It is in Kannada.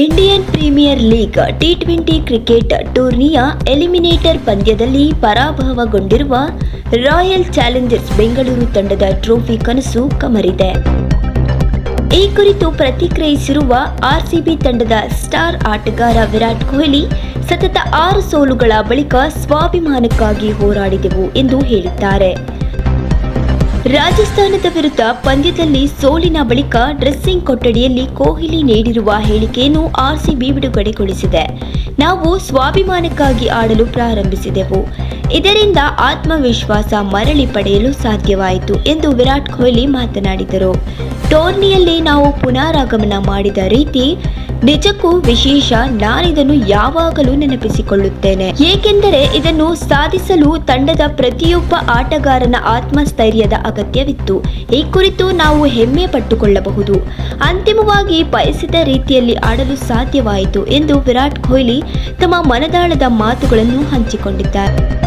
Indian premier league T twenty cricket ಟೂರ್ನಿಯ ಎಲಿಮಿನೇಟರ್ ಪಂದ್ಯದಲ್ಲಿ ಪರಾಭವಗೊಂಡಿರುವ ರಾಯಲ್ ಚಾಲೆಂಜರ್ಸ್ ಬೆಂಗಳೂರು ತಂಡದ ಟ್ರೋಫಿ ಕನಸು ಕಮರಿದೆ. ಈ ಕುರಿತು ಪ್ರತಿಕ್ರಿಯಿಸಿರುವ ಆರ್ಸಿಬಿ ತಂಡದ ಸ್ಟಾರ್ ಆಟಗಾರ ವಿರಾಟ್ ಕೊಹ್ಲಿ ಸತತ ಆರು ಸೋಲುಗಳ ಬಳಿಕ ಸ್ವಾಭಿಮಾನಕ್ಕಾಗಿ ಹೋರಾಡಿದೆವು ಎಂದು ಹೇಳಿದ್ದಾರೆ. ರಾಜಸ್ಥಾನದ ವಿರುದ್ಧ ಪಂದ್ಯದಲ್ಲಿ ಸೋಲಿನ ಬಳಿಕ ಡ್ರೆಸ್ಸಿಂಗ್ ಕೊಠಡಿಯಲ್ಲಿ ಕೊಹ್ಲಿ ನೀಡಿರುವ ಹೇಳಿಕೆಯನ್ನು ಆರ್ಸಿಬಿ ಬಿಡುಗಡೆಗೊಳಿಸಿದೆ. ನಾವು ಸ್ವಾಭಿಮಾನಕ್ಕಾಗಿ ಆಡಲು ಪ್ರಾರಂಭಿಸಿದೆವು. ಇದರಿಂದ ಆತ್ಮವಿಶ್ವಾಸ ಮರಳಿ ಪಡೆಯಲು ಸಾಧ್ಯವಾಯಿತು ಎಂದು ವಿರಾಟ್ ಕೊಹ್ಲಿ ಮಾತನಾಡಿದರು. ಟೋರ್ನಿಯಲ್ಲಿ ನಾವು ಪುನರಾಗಮನ ಮಾಡಿದ ರೀತಿ ನಿಜಕ್ಕೂ ವಿಶೇಷ ನಾನಿದನ್ನು ಯಾವಾಗಲೂ ನೆನಪಿಸಿಕೊಳ್ಳುತ್ತೇನೆ. ಏಕೆಂದರೆ ಇದನ್ನು ಸಾಧಿಸಲು ತಂಡದ ಪ್ರತಿಯೊಬ್ಬ ಆಟಗಾರನ ಆತ್ಮಸ್ಥೈರ್ಯದ ಅಗತ್ಯವಿತ್ತು. ಈ ಕುರಿತು ನಾವು ಹೆಮ್ಮೆ ಪಟ್ಟುಕೊಳ್ಳಬಹುದು. ಅಂತಿಮವಾಗಿ ಬಯಸಿದ ರೀತಿಯಲ್ಲಿ ಆಡಲು ಸಾಧ್ಯವಾಯಿತು ಎಂದು ವಿರಾಟ್ ಕೊಹ್ಲಿ ತಮ್ಮ ಮನದಾಳದ ಮಾತುಗಳನ್ನು ಹಂಚಿಕೊಂಡಿದ್ದಾರೆ.